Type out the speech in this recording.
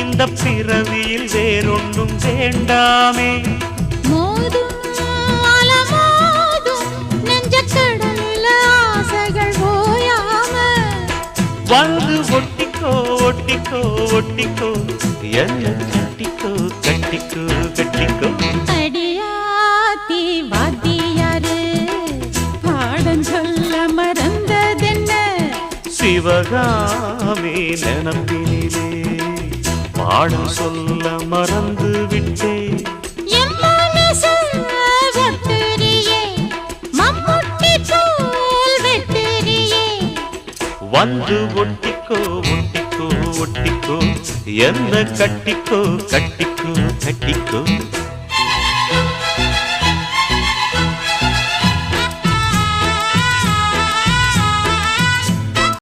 இந்த பிறவியில் வேறொன்றும் வேண்டாமே. வந்து ஒட்டிக்கோ ஒட்டிக்கோ ஒட்டிக்கோ என்ன கட்டிக்கோ கட்டிக்கோ கட்டிக்கோ. அடியாத்தி வாத்தியாரு பாடம் சொல்ல மறந்ததென்ன? சிவகாமி நினப்பினிலே பாடம் சொல்ல மறந்து விட்டேன். வந்து ஒட்டிக்கோ ஒட்டிக்கோ ஒட்டிக்கோ என்ன கட்டிக்கோ கட்டிக்கோ கட்டிக்கோ.